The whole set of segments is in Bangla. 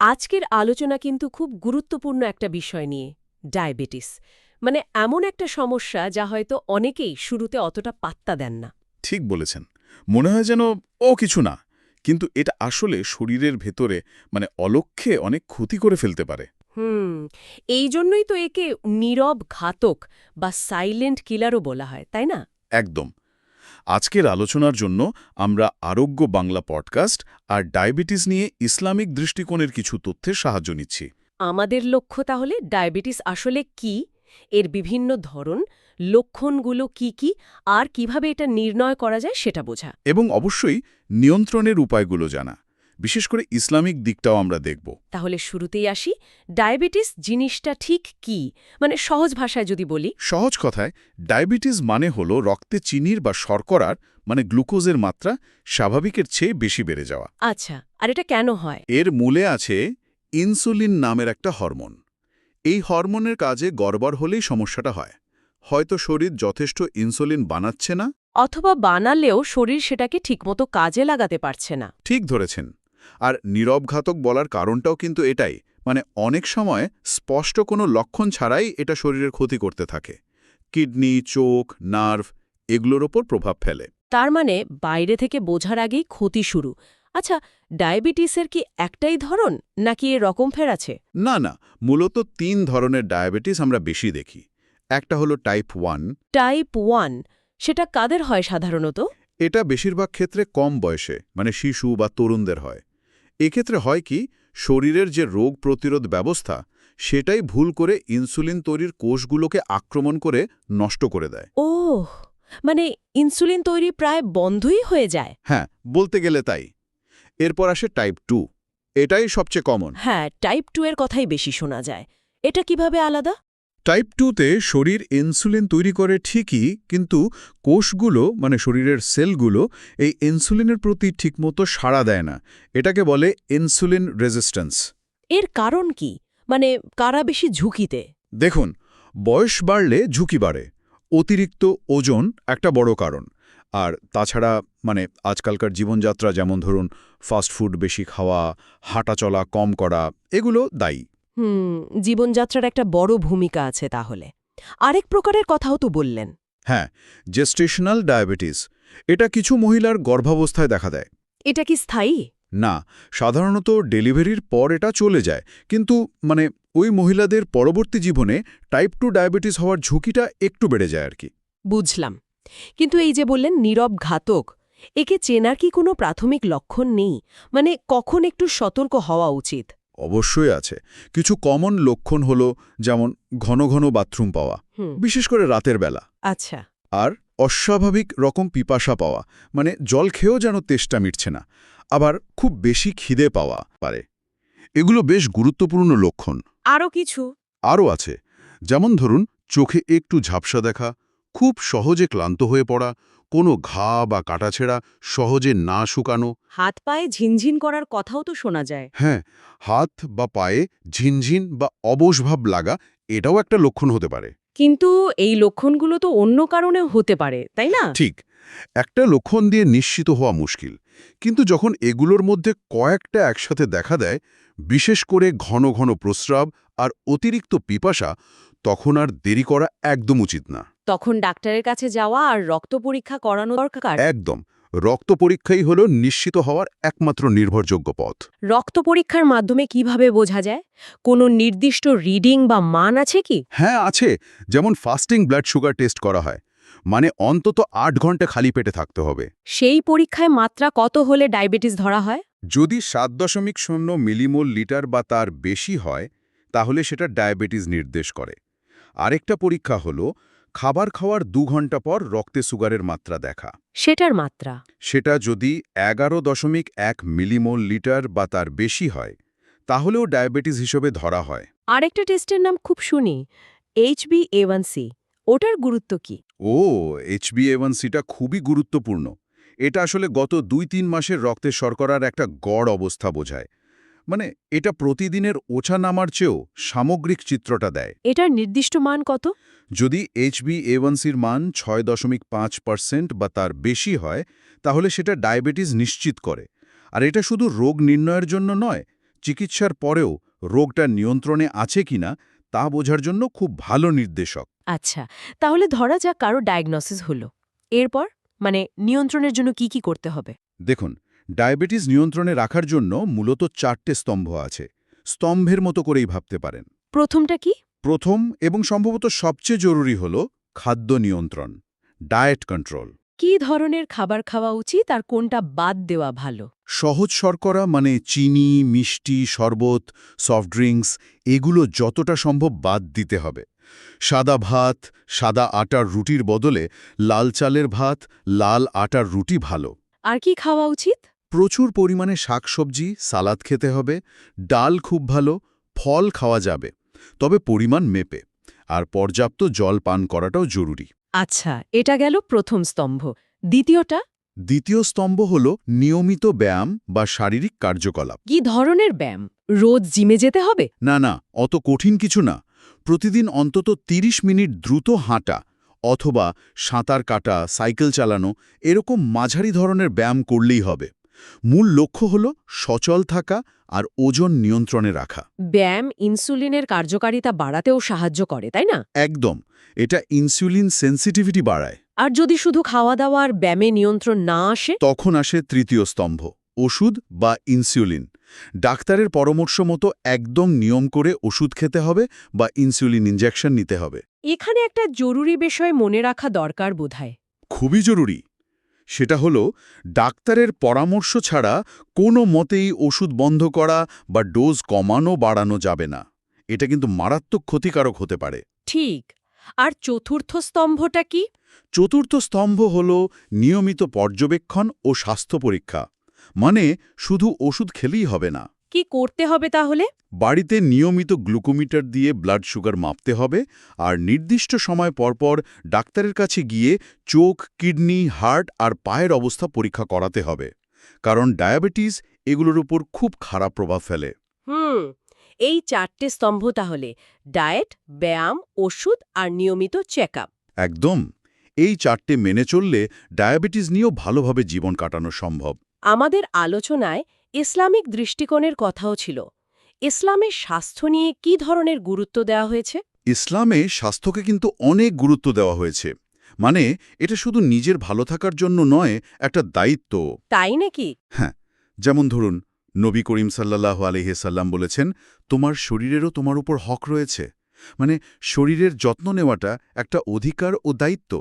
আজকের আলোচনা কিন্তু খুব গুরুত্বপূর্ণ একটা বিষয় নিয়ে ডায়াবেটিস। মানে এমন একটা সমস্যা যা হয়তো অনেকেই শুরুতে অতটা পাত্তা দেন না। ঠিক বলেছেন। মনে হয় যেন ও কিছু না কিন্তু এটা আসলে শরীরের ভেতরে মানে অলক্ষ্যে অনেক ক্ষতি করে ফেলতে পারে। হুম এই জন্যই তো একে নীরব ঘাতক বা সাইলেন্ট কিলারও বলা হয় তাই না? একদম। আজকের আলোচনার জন্য আমরা আরোগ্য বাংলা পডকাস্ট আর ডায়াবেটিস নিয়ে ইসলামিক দৃষ্টিকোণের কিছু তথ্যের সাহায্য নিচ্ছি। আমাদের লক্ষ্য তাহলে ডায়াবেটিস আসলে কি? এর বিভিন্ন ধরন লক্ষণগুলো কি কি আর কীভাবে এটা নির্ণয় করা যায় সেটা বোঝা। এবং অবশ্যই নিয়ন্ত্রণের উপায়গুলো জানা। বিশেষ করে ইসলামিক দিকটাও আমরা দেখব। তাহলে শুরুতেই আসি ডায়াবেটিস জিনিসটা ঠিক কি? মানে সহজ ভাষায় যদি বলি। সহজ কথায় ডায়াবেটিস মানে হলো রক্তে চিনির বা শর্করার মানে গ্লুকোজের মাত্রা স্বাভাবিকের চেয়ে বেশি বেড়ে যাওয়া। আচ্ছা আর এটা কেন হয়? এর মূলে আছে ইনসুলিন নামের একটা হরমোন। এই হরমোনের কাজে গড়বড় হলেই সমস্যাটা হয়। হয়তো শরীর যথেষ্ট ইনসুলিন বানাচ্ছে না। অথবা বানালেও শরীর সেটাকে ঠিকমতো কাজে লাগাতে পারছে না। ঠিক ধরেছেন। আর নীরবঘাতক বলার কারণটাও কিন্তু এটাই মানে অনেক সময় স্পষ্ট কোনো লক্ষণ ছাড়াই এটা শরীরের ক্ষতি করতে থাকে। কিডনি চোখ নার্ভ এগুলোর ওপর প্রভাব ফেলে। তার মানে বাইরে থেকে বোঝার আগেই ক্ষতি শুরু। আচ্ছা ডায়াবেটিসের কি একটাই ধরন নাকি এর রকম ফের আছে? না না মূলত তিন ধরনের ডায়াবেটিস আমরা বেশি দেখি। একটা হলো টাইপ ওয়ান। টাইপ ওয়ান সেটা কাদের হয় সাধারণত? এটা বেশিরভাগ ক্ষেত্রে কম বয়সে মানে শিশু বা তরুণদের হয়। এক্ষেত্রে হয় কি শরীরের যে রোগ প্রতিরোধ ব্যবস্থা সেটাই ভুল করে ইনসুলিন তৈরির কোষগুলোকে আক্রমণ করে নষ্ট করে দেয়। ও মানে ইনসুলিন তৈরি প্রায় বন্ধই হয়ে যায়। হ্যাঁ বলতে গেলে তাই। এরপর আসে টাইপ টু। এটাই সবচেয়ে কমন। হ্যাঁ টাইপ টু এর কথাই বেশি শোনা যায়। এটা কীভাবে আলাদা? টাইপ টুতে শরীর ইনসুলিন তৈরি করে ঠিকই কিন্তু কোষগুলো মানে শরীরের সেলগুলো এই ইনসুলিনের প্রতি ঠিকমতো সাড়া দেয় না। এটাকে বলে ইনসুলিন রেজিস্ট্যান্স এর কারণ কি? মানে কারা বেশি ঝুঁকিতে? দেখুন বয়স বাড়লে ঝুঁকি বাড়ে অতিরিক্ত ওজন একটা বড় কারণ। আর তাছাড়া মানে আজকালকার জীবনযাত্রা যেমন ধরুন ফাস্টফুড বেশি খাওয়া হাঁটাচলা কম করা এগুলো দায়ী। হুম জীবনযাত্রার একটা বড় ভূমিকা আছে তাহলে। আরেক প্রকারের কথাও তো বললেন। হ্যাঁ জেস্টেশনাল ডায়াবেটিস এটা কিছু মহিলার গর্ভাবস্থায় দেখা দেয়। এটা কি স্থায়ী? না সাধারণত ডেলিভারির পর এটা চলে যায় কিন্তু মানে ওই মহিলাদের পরবর্তী জীবনে টাইপ টু ডায়াবেটিস হওয়ার ঝুঁকিটা একটু বেড়ে যায় আর কি। বুঝলাম। কিন্তু এই যে বললেন নীরব ঘাতক একে চেনার কি কোনো প্রাথমিক লক্ষণ নেই? মানে কখন একটু সতর্ক হওয়া উচিত? অবশ্যই আছে। কিছু কমন লক্ষণ হলো যেমন ঘন ঘন বাথরুম পাওয়া বিশেষ করে রাতের বেলা। আচ্ছা। আর অস্বাভাবিক রকম পিপাসা পাওয়া মানে জল খেয়েও যেন তেষ্টা মিটছে না। আবার খুব বেশি খিদে পাওয়া পারে। এগুলো বেশ গুরুত্বপূর্ণ লক্ষণ। আরও কিছু? আরও আছে। যেমন ধরুন চোখে একটু ঝাপসা দেখা খুব সহজে ক্লান্ত হয়ে পড়া কোনো ঘা বা কাটাছেড়া সহজে না শুকানো। হাত পায়ে ঝিনঝিন করার কথাও তো শোনা যায়। হ্যাঁ হাত বা পায়ে ঝিনঝিন বা অবসভাব লাগা এটাও একটা লক্ষণ হতে পারে। কিন্তু এই লক্ষণগুলো তো অন্য কারণেও হতে পারে তাই না? ঠিক একটা লক্ষণ দিয়ে নিশ্চিত হওয়া মুশকিল। কিন্তু যখন এগুলোর মধ্যে কয়েকটা একসাথে দেখা দেয় বিশেষ করে ঘন ঘন প্রস্রাব আর অতিরিক্ত পিপাসা তখন আর দেরি করা একদম উচিত না। তখন ডাক্তারের কাছে যাওয়া আর রক্ত পরীক্ষা করানো দরকার। একদম। রক্ত পরীক্ষাই হল নিশ্চিত হওয়ার একমাত্র নির্ভরযোগ্য পথ। রক্ত পরীক্ষার মাধ্যমে কীভাবে বোঝা যায়? কোনো নির্দিষ্ট রিডিং বা মান আছে কি? হ্যাঁ আছে। যেমন ফাস্টিং ব্লাড সুগার টেস্ট করা হয়। মানে অন্তত আট ঘণ্টা খালি পেটে থাকতে হবে। সেই পরীক্ষায় মাত্রা কত হলে ডায়াবেটিস ধরা হয়? যদি সাত দশমিক শূন্য মিলিমোল লিটার বা তার বেশি হয় তাহলে সেটা ডায়াবেটিস নির্দেশ করে। আরেকটা পরীক্ষা হলো খাবার খাওয়ার দু ঘণ্টা পর রক্তে সুগারের মাত্রা দেখা। সেটার মাত্রা। সেটা যদি এগারো দশমিক এক মিলিমোল লিটার বা তার বেশি হয় তাহলেও ডায়াবেটিস হিসেবে ধরা হয়। আরেকটা টেস্টের নাম খুব শুনি এইচবি এওয়ানসি ওটার গুরুত্ব কি? ও এইচবিএওয়ানসিটা খুবই গুরুত্বপূর্ণ। এটা আসলে গত দুই তিন মাসের রক্তের শর্করার একটা গড় অবস্থা বোঝায়। মানে এটা প্রতিদিনের ওছা নামার চেয়েও সামগ্রিক চিত্রটা দেয়। এটার নির্দিষ্ট মান কত? যদি এইচবিএওয়ানসির মান ছয় দশমিক পাঁচ পার্সেন্ট বা তার বেশি হয় তাহলে সেটা ডায়াবেটিস নিশ্চিত করে। আর এটা শুধু রোগ নির্ণয়ের জন্য নয় চিকিৎসার পরেও রোগটা নিয়ন্ত্রণে আছে কিনা তা বোঝার জন্য খুব ভালো নির্দেশক। আচ্ছা তাহলে ধরা যাক কারও ডায়াগনোসিস হলো। এরপর? মানে নিয়ন্ত্রণের জন্য কি কি করতে হবে? দেখুন ডায়াবেটিস নিয়ন্ত্রণে রাখার জন্য মূলত চারটে স্তম্ভ আছে। স্তম্ভের মতো করেই ভাবতে পারেন। প্রথমটা কি? প্রথম এবং সম্ভবত সবচেয়ে জরুরি হল খাদ্য নিয়ন্ত্রণ ডায়েট কন্ট্রোল। কি ধরনের খাবার খাওয়া উচিত আর কোনটা বাদ দেওয়া ভালো? সহজ শর্করা মানে চিনি মিষ্টি শরবত সফট ড্রিঙ্কস এগুলো যতটা সম্ভব বাদ দিতে হবে। সাদা ভাত সাদা আটার রুটির বদলে লাল চালের ভাত লাল আটার রুটি ভালো। আর কি খাওয়া উচিত? প্রচুর পরিমাণে শাকসবজি সালাদ খেতে হবে ডাল খুব ভালো ফল খাওয়া যাবে তবে পরিমাণ মেপে আর পর্যাপ্ত জল পান করাটাও জরুরি। আচ্ছা এটা গেল প্রথম স্তম্ভ। দ্বিতীয়টা? দ্বিতীয় স্তম্ভ হল নিয়মিত ব্যায়াম বা শারীরিক কার্যকলাপ। কি ধরনের ব্যায়াম? রোজ জিমে যেতে হবে? না না অত কঠিন কিছু না। প্রতিদিন অন্তত ৩০ মিনিট দ্রুত হাঁটা অথবা সাঁতার কাটা সাইকেল চালানো এরকম মাঝারি ধরনের ব্যায়াম করলেই হবে। মূল লক্ষ্য হল সচল থাকা আর ওজন নিয়ন্ত্রণে রাখা। ব্যায়াম ইনসুলিনের কার্যকারিতা বাড়াতেও সাহায্য করে তাই না? একদম। এটা ইনসুলিন সেন্সিটিভিটি বাড়ায়। আর যদি শুধু খাওয়া দাওয়া আর ব্যায়ামে নিয়ন্ত্রণ না আসে? তখন আসে তৃতীয় স্তম্ভ ওষুধ বা ইনসুলিন। ডাক্তারের পরামর্শ মতো একদম নিয়ম করে ওষুধ খেতে হবে বা ইনসুলিন ইনজেকশন নিতে হবে। এখানে একটা জরুরি বিষয় মনে রাখা দরকার বোধহয়। খুবই জরুরি। সেটা হলো ডাক্তারের পরামর্শ ছাড়া কোনো মতেই ওষুধ বন্ধ করা বা ডোজ কমানো বাড়ানো যাবে না। এটা কিন্তু মারাত্মক ক্ষতিকারক হতে পারে। ঠিক। আর চতুর্থ স্তম্ভটা কি? চতুর্থ স্তম্ভ হল নিয়মিত পর্যবেক্ষণ ও স্বাস্থ্য পরীক্ষা। মানে শুধু ওষুধ খেলেই হবে না। কি করতে হবে তাহলে? বাড়িতে নিয়মিত গ্লুকোমিটার দিয়ে ব্লাড সুগার মাপতে হবে আর নির্দিষ্ট সময় পরপর ডাক্তারের কাছে গিয়ে চোখ কিডনি হার্ট আর পায়ের অবস্থা পরীক্ষা করাতে হবে। কারণ ডায়াবেটিস এগুলোর উপর খুব খারাপ প্রভাব ফেলে। হুম এই চারটে স্তম্ভ তাহলে ডায়েট ব্যায়াম ওষুধ আর নিয়মিত চেক একদম এই চারটে মেনে চললে ডায়াবেটিস নিয়েও ভালোভাবে জীবন কাটানো সম্ভব। আমাদের আলোচনায় ইসলামিক দৃষ্টিকোণের কথাও ছিল। ইসলামের স্বাস্থ্য নিয়ে কি ধরনের গুরুত্ব দেওয়া হয়েছে? ইসলামে স্বাস্থ্যকে কিন্তু অনেক গুরুত্ব দেওয়া হয়েছে। মানে এটা শুধু নিজের ভালো থাকার জন্য নয় একটা দায়িত্ব। তাই নাকি? হ্যাঁ যেমন ধরুন নবী করিম সাল্লাহ আলহিসাল্লাম বলেছেন তোমার শরীরেরও তোমার উপর হক রয়েছে। মানে শরীরের যত্ন নেওয়াটা একটা অধিকার ও দায়িত্ব।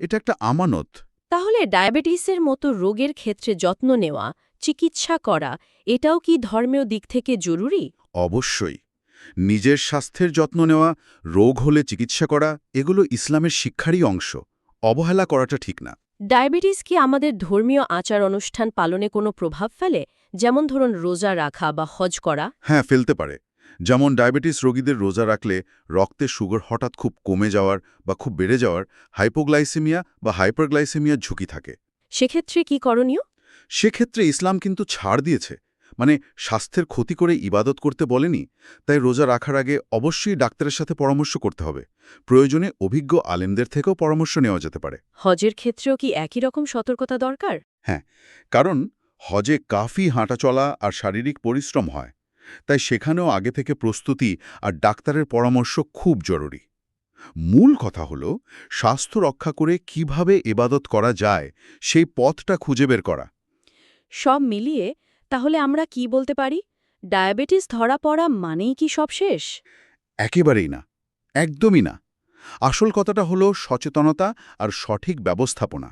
এটা একটা আমানত। তাহলে ডায়াবেটিসের মতো রোগের ক্ষেত্রে যত্ন নেওয়া চিকিৎসা করা এটাও কি ধর্মীয় দিক থেকে জরুরি? অবশ্যই। নিজের স্বাস্থ্যের যত্ন নেওয়া রোগ হলে চিকিৎসা করা এগুলো ইসলামের শিক্ষারই অংশ। অবহেলা করাটা ঠিক না। ডায়াবেটিস কি আমাদের ধর্মীয় আচার অনুষ্ঠান পালনে কোনো প্রভাব ফেলে? যেমন ধরুন রোজা রাখা বা হজ করা। হ্যাঁ ফেলতে পারে। যেমন ডায়াবেটিস রোগীদের রোজা রাখলে রক্তে সুগার হঠাৎ খুব কমে যাওয়ার বা খুব বেড়ে যাওয়ার হাইপোগ্লাইসেমিয়া বা হাইপারগ্লাইসেমিয়ার ঝুঁকি থাকে। সেক্ষেত্রে কি করণীয়? সেক্ষেত্রে ইসলাম কিন্তু ছাড় দিয়েছে। মানে স্বাস্থ্যের ক্ষতি করে ইবাদত করতে বলেনি তাই রোজা রাখার আগে অবশ্যই ডাক্তারের সাথে পরামর্শ করতে হবে। প্রয়োজনে অভিজ্ঞ আলেমদের থেকেও পরামর্শ নেওয়া যেতে পারে। হজের ক্ষেত্রেও কি একই রকম সতর্কতা দরকার? হ্যাঁ কারণ হজে কাফি হাঁটাচলা আর শারীরিক পরিশ্রম হয় তাই সেখানেও আগে থেকে প্রস্তুতি আর ডাক্তারের পরামর্শ খুব জরুরি। মূল কথা হল স্বাস্থ্য রক্ষা করে কীভাবে এবাদত করা যায় সেই পথটা খুঁজে বের করা। সব মিলিয়ে তাহলে আমরা কি বলতে পারি? ডায়াবেটিস ধরা পড়া মানেই কি সব শেষ? একেবারেই না একদমই না। আসল কথাটা হলো সচেতনতা আর সঠিক ব্যবস্থাপনা।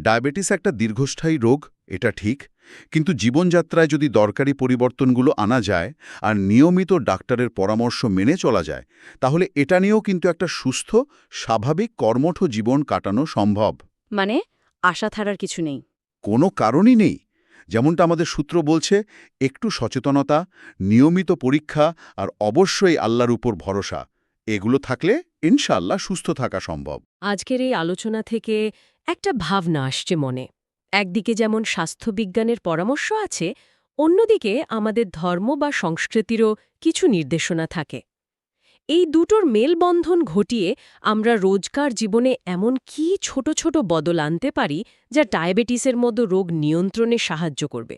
ডায়াবেটিস একটা দীর্ঘস্থায়ী রোগ এটা ঠিক কিন্তু জীবনযাত্রায় যদি দরকারি পরিবর্তনগুলো আনা যায় আর নিয়মিত ডাক্তারের পরামর্শ মেনে চলা যায় তাহলে এটা নিয়েও কিন্তু একটা সুস্থ স্বাভাবিক কর্মঠ জীবন কাটানো সম্ভব। মানে আশা থারার কিছু নেই। কোনো কারণই নেই। যেমনটা আমাদের সূত্র বলছে, একটু সচেতনতা, নিয়মিত পরীক্ষা আর অবশ্যই আল্লাহর উপর ভরসা, এগুলো থাকলে ইনশাল্লাহ সুস্থ থাকা সম্ভব। আজকের এই আলোচনা থেকে একটা ভাবনা আসছে মনে। একদিকে যেমন স্বাস্থ্যবিজ্ঞানের পরামর্শ আছে, অন্যদিকে আমাদের ধর্ম বা সংস্কৃতিরও কিছু নির্দেশনা থাকে। এই দুটোর মেলবন্ধন ঘটিয়ে আমরা রোজকার জীবনে এমন কি ছোট ছোট বদল আনতে পারি যা ডায়াবেটিসের মতো রোগ নিয়ন্ত্রণে সাহায্য করবে?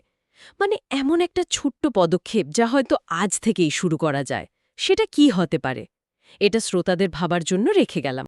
মানে এমন একটা ছোট্ট পদক্ষেপ যা হয়তো আজ থেকেই শুরু করা যায়। সেটা কি হতে পারে? এটা শ্রোতাদের ভাবার জন্য রেখে গেলাম।